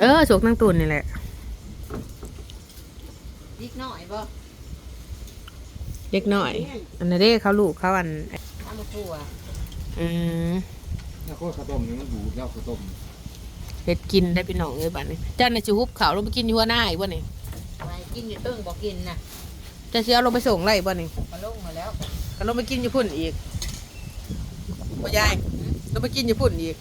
เออสวกนั่งตุนนี่แหละนิดหน่อยบ่เล็กน้อย อันนั้นเด้เขาลูกเขาอัน ทำมาครัวอืมแล้วก็ข้าวต้มนี่มันบูดแล้วข้าวต้มเฮ็ดกินได้พี่น้องเอ้ยบัดนี้เจ้าน่ะสิฮุบเขาวลงไปกินอยู่หัวหน้าอีกบ่นี่ไว้กินอยู่ตึ้งบ่กินน่ะเจะสิเอาลงไปส่งไรบ่นี่มาลงมาแล้วก็ลงไปกินอยู่พุ่นอีกบ่ยายลงไปกินอยู่พุ่นอีก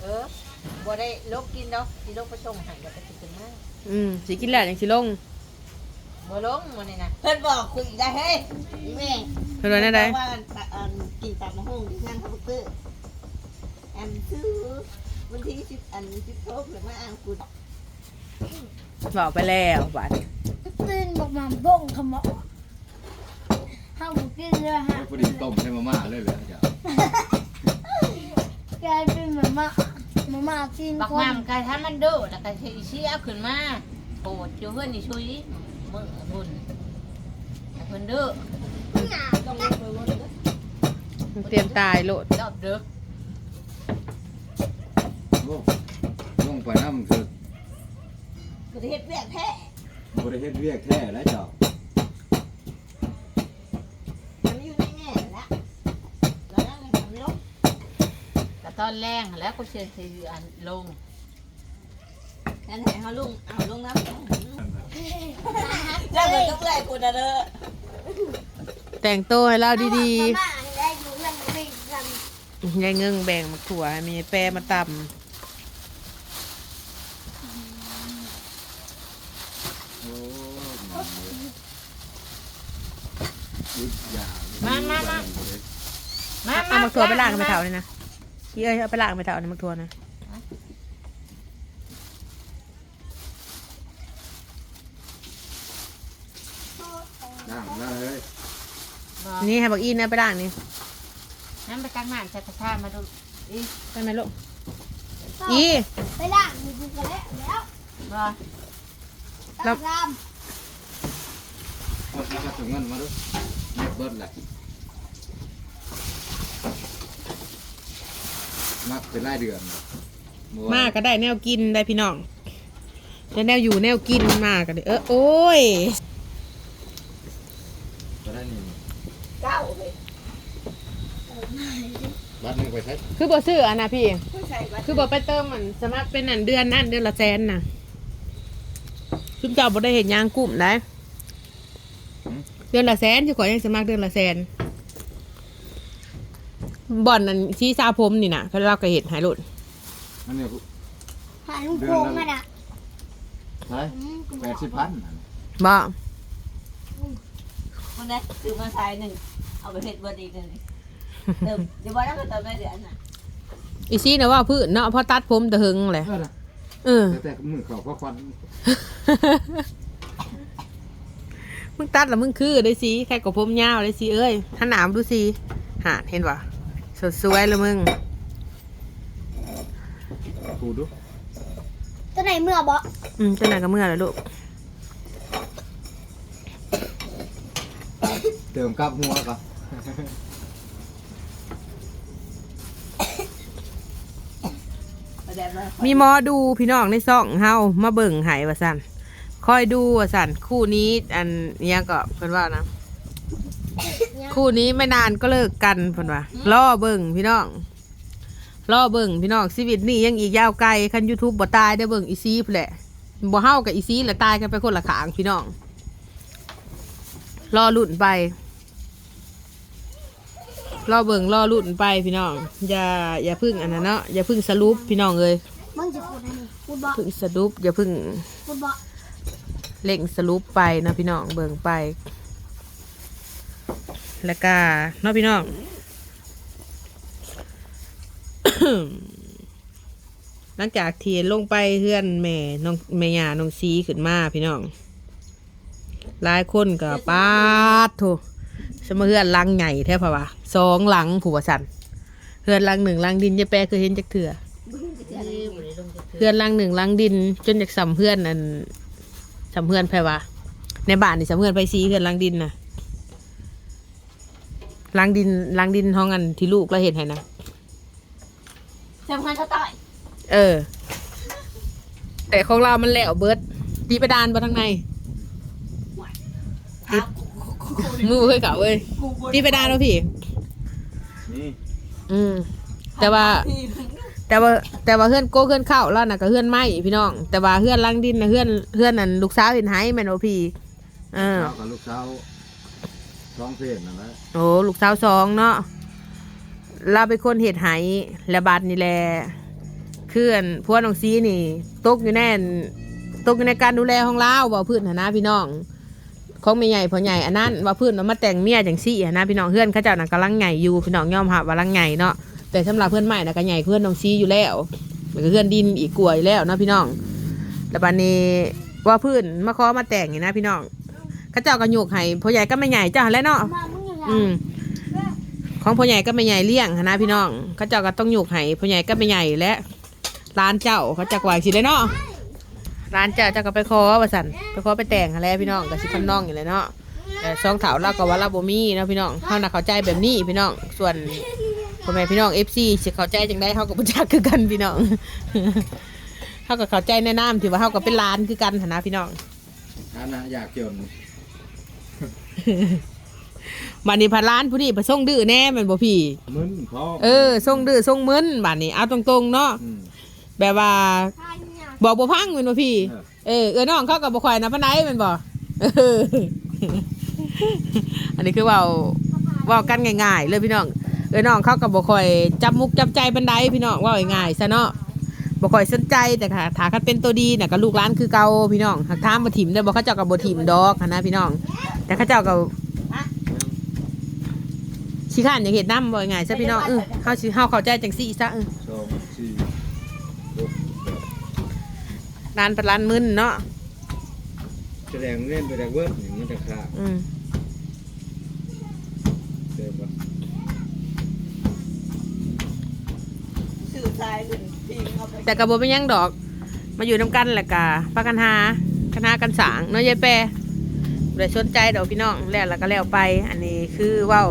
เออ บ่ได้ลกกินดอกสิลกไปส่งให้ก็ไปกินกันมาอืมสิกินแล้วจังสิลงบ่ลงมื้อนี้น่ะเพิ่นบอกคุยได้เฮ้ยแม่เพิ่นว่าแน่ใดว่าอันตะอันกินตามมะฮุ่งที่นั่งเขาตื้ออันซื้อวันที่สิบอันสิบหกหรือมาอ่านคุณบอกไปแล้วบัดนี้ตื่นบอกมาบ้งขมอห้ามกินเลยฮะพอดีต้มให้มาม่าเลยเลยจ้ะกลายเป็นหมาม่า หมาม่ากินบักคนมามกายถ้ามันดื้อแล้วก็สิเสียขึ้นมาโปรดอยู่เพิ่นนี่ช่วยมื้อบุญให้เพิ่นดื้อต้องเล่นไปวันนี้มันเตรียมตายโลดรอบดึกโอ้ลงไปน้ำคือประเทศเวียดแท้บริเฮ็ดเวียกแท้แล้วเจ้า ตอนแรงแล้วก็เชิญสิอันลงนั่นให้เขาลุงเอาลุงน้ำแล้วเลยต้องเลยคุณนะเด้อแต่งตัวให้เราดีหมาม่าได้อยู่เรื่องนี้กันๆยายเงิงแบ่งมาถั่วให้มีแปรมาตำโอ้มาเลยอุ๊ยอย่ามามามามาเอามาถั่วไปล้างกันไปเถาเลยนะ พี่เอ้ยเอาไปล้างกันไปเถาเนี่ยมาถั่วนะด่างได้เลยบอกนี่ให้บักอีนนะไปล้างนี่น้ำไปตักน้ำใส่กระทะมาดูอีไปไหมลูกอีไปล่างอยู่กันแล้วแล้วบอกตามรามเอาแล้วก็ถึงเงินมาดูเน็ตเบิร์ดแหละ มักเป็นรายเดือนเอวมาก็ได้แนวกินได้พี่น้องได้แนวอยู่แนวกินมาก็ได้เออโอ้ยก็ได้นี่เก้าเลยบัตรหนึงไปใช้คือบ่ซื้ออันนะพี่ ผู้ชายวัดคือบ่ไปเติมมันสมัครเป็นอันเดือนนั่นเดือนละแสนน่ะชุมเจ้าบ่ได้เห็นยางกลุ่มได้เดือนละแสนสิขอยยังสมัครเดือนละแสน บ่อนนั้นที่ซาผมนี่น่ะเขาเราก็เห็นหายหลุดอันนี้หาลุงโคงมาด่ะใช่แปดสิบพันบ่คนนั้นซื้อมาใช้หนึ่งเอาไปเฮ็ดบดีหนึ่งเติมเดี๋ยวบอกแล้วก็เติมได้เดือนน่ะอีซี่นะว่าพืชเนาะพอตัดผมแต่หึงแหละเออนะเออแต่แต่มือเขาก็ควันมึงตัดแล้วมึงคือได้สิใครกับผมยาวได้สิเอ้ยถ้าหนามดูสิหาเห็นปะ สดสวยเลยมึงกูดูตัวไหนเมื่อบ่อืมเจ้าหน่ายก็เมื่อแล้วลูกเติมกับหัวก็เอาแบบว่ามีหมอดูพี่น้องในซ่องเฮามาเบิ่งใหายว่าสั่นคอยดูว่าสั่นคู่นี้อันเนี้ยก็เพิ่นว่านะ คู่นี้ไม่นานก็เลิกกันเพิ่นว่าล่อเบิ่งพี่น้องล่อเบิ่งพี่น้องชีวิตนี่ยังอีกยาวไกลคัน YouTube บ่ตายได้เบิ่งอีซีพุ่นแหละบ่เฮากับอีซีแหละตายกันไปคนละขางพี่น้องรอลุ่นไปรอเบิ่งรอลุ่นไปพี่น้อง อย่าอย่าพึ่งอันนั้นเนาะอย่าพึ่งสรุปพี่น้องเอ้ยมึงจะพูดอะไรพูดบ่พึ่งสรุปอย่าพึ่งพูดบ่เล่งสรุปไปเนาะพี่น้องเบิ่งไป แล้วก็เนาะพี่น้องหลังจากเที่ลงไปเฮือนแม่น้องแม่ยาน้องซีขึ้นมาพี่น้องหลายคนก็ปาดโถสมเฮือนลังใหญ่แท้พะวะสองหลังผัวสันเฮือนลังหนึ่งลังดินจะแปลเคยเห็นจักเถื่อนเพื่อนลังหนึ่งลังดิน จนจากสัมเพื่อนอันสัมเพื่อนไผวะในบ้านนี่สัมเพื่อนไปซีเพื่อนลังดินนะ หลังดินหลังดินห้องอันที่ลูกเราเห็นให้นะสำคัญเขาต่อยเออ แต่ของเรามันแล้วเบิดตีไปดานบ่ทางในครับมือบ่เคยเก่าเว้ยตีไปดานแล้วพี่ นี่อืม แต่ว่าแต่ว่าแต่ว่าเฮือนโก้เฮือนเข้าแล้วน่ะก็เฮือนไม้พี่น้อง แต่ว่าเฮือนลังดินน่ะเฮือนเฮือนนั่นลูกสาวเห็นไห้แม่นบ่พี่เออเช้ากับลูกเช้า สองเพศนั่นแหละโอ้ลูกสาวสองเนาะเราเป็นคนเห็ดไหและบาดนี่แหละเพื่อนพวน้องซีนี่ตกอยู่แน่นตกอยู่ในการดูแลของเราว่าพื้นฐานะพี่น้องของแม่ใหญ่พ่อใหญ่อันนั้นว่าพื้นมันมาแต่งเมียจังซี่นนะพี่น้องเพื่อนเขาเจ้าน่ะกำลังใหญ่อยู่พี่น้องยอมรับว่าลังใหญ่เนาะแต่สำหรับเพื่อนใหม่น่ะก็ใหญ่เพื่อนน้องซีอยู่แล้วมันก็เพื่อนดินอีกกลัวอยู่แล้วเนาะพี่น้องแล้วบัดนี้ว่าพื้นมาขอมาแต่งนี่นะพี่น้อง เขาเจ้าก็โยกให้พ่อใหญ่ก็ไม่ใหญ่เจ้าหั่นแหล้วเนาะ มามึงอย่าอืมของพ่อใหญ่ก็ไม่ใหญ่เลี้ยงหั้นนะพี่น้องเขาเจ้าก็ต้องหยุกให้พ่อใหญ่ก็ไม่ใหญ่และร้านเจ้าเขาจะกวาดสิได้เนาะร้านเจ้าเจ้าก็ไปขอว่าสันไปขอไปแต่งหั้นแหล้วพี่น้องก็สิทำน้องอยู่เลยเนาะแต่ซองเถาเราก็ว่าเราบ่มีเนาะพี่น้องเขาน่ะเข้าใจแบบนี้พี่น้องส่วนพ่อแม่พี่น้องเอฟซีสิเข้าใจจังได้เขาก็บ่จักคือกันพี่น้อง เขาก็เข้าใจในน้ำที่ว่าเขาก็เป็นร้านคือกันหั้นนะพี่น้อง ฐานะอยากจน บัดนี้พันล้านผู้นี้ไปส่งดื้อแน่แม่นบ่พี่ มึนพอเออส่งดื้อส่งมึนบัดนี้เอาตรงๆเนาะม แบบว่าทายเนี่ยบอกบ่พังแม่นบ่พี่ เออ เออเออน้องเขาก็บ่ค่อยนะปานใดแม่นบ่เอออันนี้คือเว้าเว้ากันง่ายๆเลยพี่น้องเออน้องเขาก็บ่ค่อยจับมุกจับใจปานใดพี่น้องเว้าง่ายๆซะเนาะ บ่ค่อยสนใจแต่ค่ะถ้าคันเป็นตัวดีน่ะก็ลูกหลานคือเก่าพี่น้องหากถามบ่ถิ่มได้บ่เขาเจ้าก็บ่ถิ่มดอกหั้นนะพี่น้อง แต่เขาเจ้าก็สิข้านอย่างเฮ็ดนำบ่ง่ายซะพี่น้องเออเฮาสิเฮาเข้าใจจังซี่ซะเออสองสี่หกแปดร้านเป็นร้านมึนเนาะแสดงเล่นไปแดงเวิร์ดอย่างมันจะขาดอืมเดิมปะสื่อสายขึ้นพิงเอาไป แต่กระโบเป็นหยังดอก มาอยู่น้ำกันแหละกะปากันหากันหากันสางเนาะยายแปรเลยสนใจดอกพี่น้องแล้วแล้วก็แล้วไป อันนี้คือเว่า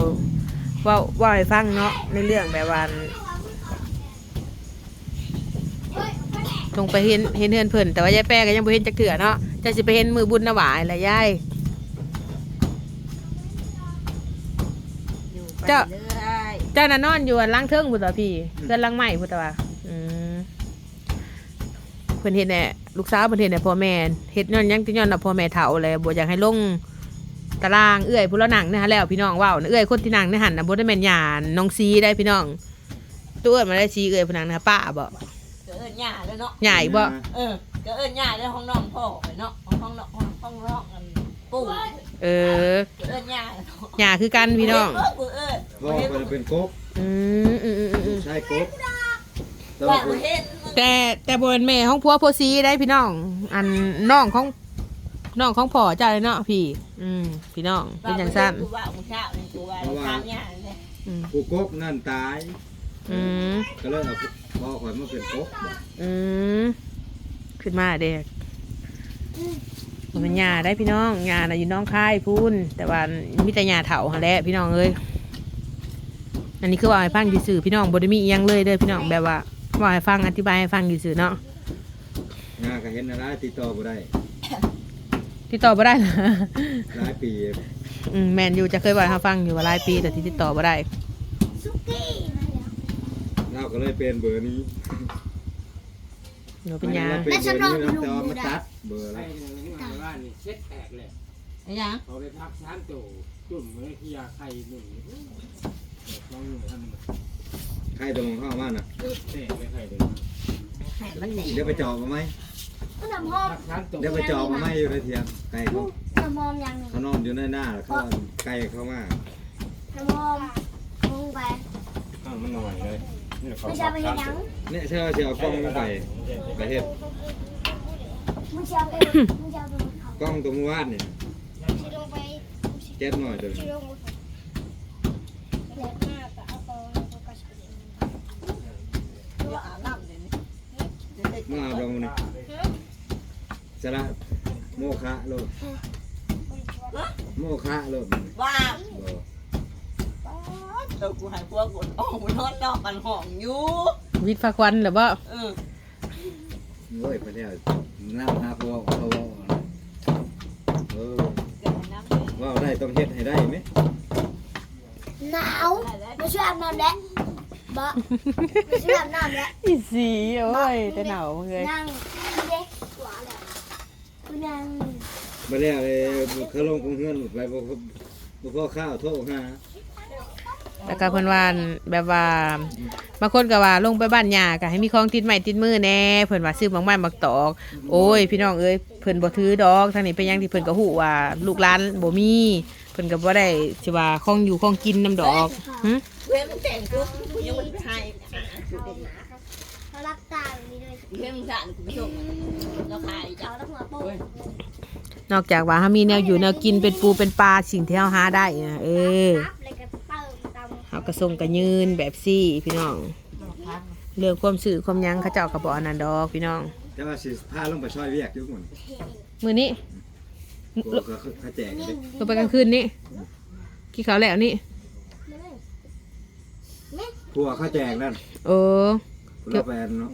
เว่าเว่าให้ฟังเนาะในเรื่องแบบว่าลงไปเห็นเห็นเฮือนเพิ่นแต่ว่ายายแปรก็ยังบ่เห็นจักเถื่อเนาะจะสิไปเห็นมือบุญนหวายแหละยายอยู่ไปเจ้าเรื่อยเจ้าน่ะนอนอยู่อันล่างเทิงพุทธพี่เพื่อนล่างใหม่พุทธว่าอืม เพิ่นเห็นแหละลูกสาวเพิ่นเห็นแหละพ่อแม่เฮ็ดย้อนหยังที่ย้อนน่ะพ่อแม่เฒ่าเลยบ่อยากให้ลงตารางเอื้อยผู้ละหนังนะฮะแล้วพี่น้องเว้านะเอื้อยคนที่นั่งในหันน่ะบ่ได้แม่นหยาน้องซีได้พี่น้องตัวเอิ้นมาได้ซีเอื้อยผู้นั่งนะป้าบ่ก็เอิ้นหญ้าแล้วเนาะใหญ่บ่เออก็เอิ้นหญ้าแล้วห้องน้องพ่อไปเนาะห้องน้องห้องห้องน้องอันปู่เออก็เอิ้นหญ้าเนาะหยาคือกันพี่น้องกูเอิ้นพ่อก็จะเป็นกบอืมอืมอืมอืมใช่กบแต่ว่าว่าคนเห็น แต่แต่บ่เป็นแม่ของผัวโพซีได้พี่น้อง อันน้องของน้องของพ่อเจ้าเลยเนาะพี่ อืมพี่น้องเป็นจังซั่นกูว่ากูเช้านี่กูว่าตามหญ้าเลยอืมผู้กบนั่นตาย อืมก็เลยเอาพ่อข่อยมาเป็นกบอืมขึ้นมาเด็กมันเป็นยาได้พี่น้องยาน่ะอยู่น้องค่ายพูนแต่ว่ามีแต่ยาเถาหาแหละพี่น้องเอ้ยอันนี้คือว่าให้ฟังดีสื่อๆพี่น้องบไดมีอิหยังเลยเด้อพี่น้องแบบว่า ว่าให้ฟังอธิบายให้ฟังดีสื่อๆเนาะงาก็เห็นอะไรติดต่อบ่ได้ติดต่อบ่ได้นะหลายปีอืมแมนอยู่จะเคยว่าให้ฟังอยู่ว่าหลายปีแต่ที่ติดต่อบ่ได้สุกี้นั่นแหละเราก็เลยเป็นเบอร์นี้หนูเป็นยาเราเป็นเบอร์นี้แล้วแต่ว่ามันตัดเบอร์ไปแล้วหนึ่งมาบ้านนี่เช็ดแตกเลยไอ้หยังเขาไปพักช้านโตจุ่มไว้ที่ยาไข่หนึ่งลองหนึ่งทำ ใครตรงเข้ามาน่ะแตกไม่ไข่เลยให้มันหนีเดี๋ยวไปจอบมาไหมก็น้ำหอมพักช้านโตเดี๋ยวไปจอบมาไหมอยู่ในเทียงไก่เขาน้ำหอมอย่างหนึ่งเขานอนอยู่ในหน้าแล้วเขาเอาไก่เข้ามาน้ำหอมลงไปข้างมันหน่อยเลยนี่เขาไม่ใช่ไปเห็นหยังเนี่ยใช่ว่าจะเอากล้องมาไปไปเฮ็ดมึงจะเอาไปมึงจะเอาไปเขากล้องตัวเมื่อวานเนี่ยชิลงไปเจ็ดหน่อยเดี๋ยว ชิลงไปเล็กมากแต่เอาไปก็ใช้ ว่าอาบน้ำเดี๋ยวนี้ เมื่ออาบลงนี่สระโมคะโลดโมคะโลดว่าบ่เออกูใหายพวกกูออกมานอนนอกกันห้องอยู่วิทย์ฟ้าควันหรือว่าเออโอ้ยพระเจ้าน้ำหาพวกเขาเว่าเออเกิดน้ำเลยเว่าได้ต้องเฮ็ดให้ได้ไหม หนาวไม่ช่วยอาบน้ำแล้ว บ่ไม่ช่วยอาบน้ำแล้วอีสีโอ้ยแต่หนาวเลยนั่งเด็กหวานแล้วกูนั่งมาแล้วเลยเขาลงกรุงเฮือนไปบ่บ่พอข้าวโทษหาแล้วก็เพิ่นว่าแบบว่าบางคนก็ว่าลงไปบ้านยาก็ให้มีของติดไม้ติดมือแน่เพิ่นว่าซื้อบางไม้บักตอก โอ้ย พี่น้องเอ้ยเพิ่นบ่ถือดอกทางนี้เป็นหยังที่เพิ่นก็ฮู้ว่าลูกหลานบ่มีเพิ่นก็บ่ได้สิว่าของอยู่ของกินนํดอกหึ เว้ยมันแต่งตัวยังมันไทยอะสุดเด็ดหนาเขารักตาแบบนี้เลยเว้ยมันสั่นคุณผู้ชมเราขายจ้ะเขาแล้วหัวโปกนอกจากว่าเฮามีแนวอยู่แนวกินเป็นปูเป็นปลาสิ่งที่เฮาหาได้นะเออครับเลยก็เติมตามเฮาก็ส่งก็ยืนแบบซี่พี่น้อง เรื่องความสื่อความหยังเขาเจ้าก็บ่อันนั้นดอกพี่น้องแต่ว่าสิพาลงไปช่วยเวียกอยู่หมดมื้อนี้พวกก็เขาแจกเลยลงไปกลางคืนนี้กี่เขาวแล้วนี่ พวกเขาแจกนั่นเออเราแปลนเนาะ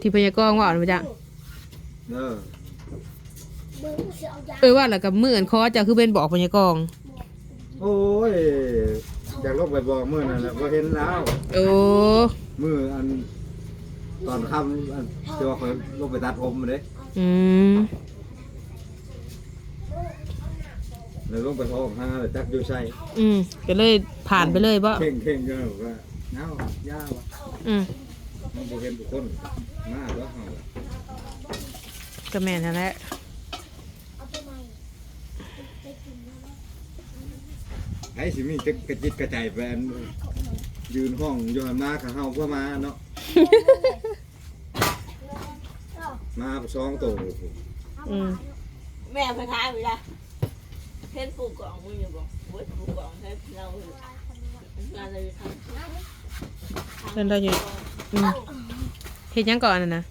ที่พญากรว่าเอามาจ้ะเออเบิ้งเสียวยาเออว่าแล้วกับมื่อนคอเจ้าคือเป็นบอกพญากรโอ้ยอยากลงไปบอกมื้อนั่นแหละบ่เห็นแล้วโอ้มื้ออัน ตอนค่ำอันที่ว่าเขาลงไปตัดผมเด้อืมแล้วลงไปห้องหาแล้วจักอยู่ใส่อืมก็เลยผ่านไปเลยบ่เข่งเข่งก็บอกว่า เอ้าย่าวะอืมมันบ่เห็นทุกคนมาแล้วเฮาก็แม่นนั่นแหละเอาไปใหม่ไปกินแล้วไอ้สิมีจะกระจิตกระใจายไปอันยืนห้องอยู่หันมากับเฮาเพื่อมาเนาะ มาสองตัวอืมแม่พะทายเวลาเห็นปูกล่องมึงอยู่บอกเว้ยปูกล่องให้เรางานเลยทำ เพิ่นเราอยู่อืมเฮ็ดหยังก่อนน่ะนะ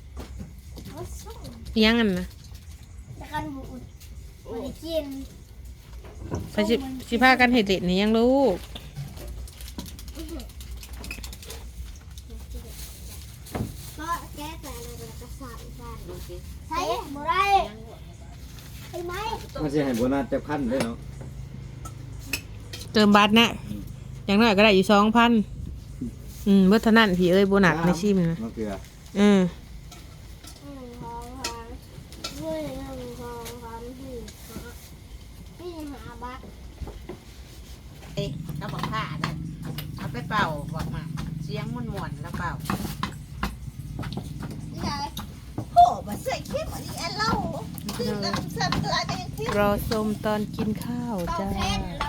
เขาส่งอิหยังอันน่ะแต่กันบุอุ่นไม่ได้กินไปสิสิพากันเฮ็ดเด็ดนี่ยังลูกก็แก้แต่อะไรแบบกระสานกันดูสิใช่บ่ได้ไอ้ไหมมันสิให้โบนัสจักพันเด้เนาะ เติมบัตรนะอย่างน้อยก็ได้อยู่2,000อื มเบิดเท่านั้นพี่เอ้ยโบนัสในชิมนะมะเขืออืมหนึ่งสองสามด้วยหนึ่งสองสามสี่ห้านี่หาบัตรเอ้ยเราบอกผ้านะเอาไปเป่าบอกมา เสียงมันม่วนๆแล้วเป่านี่ไงโอ้มาใส่เข้มอันนี้แอนเล่าคือน้ำสับตัวเองที่รอชมตอนกินข้าวต้องจ้าเล่นเรา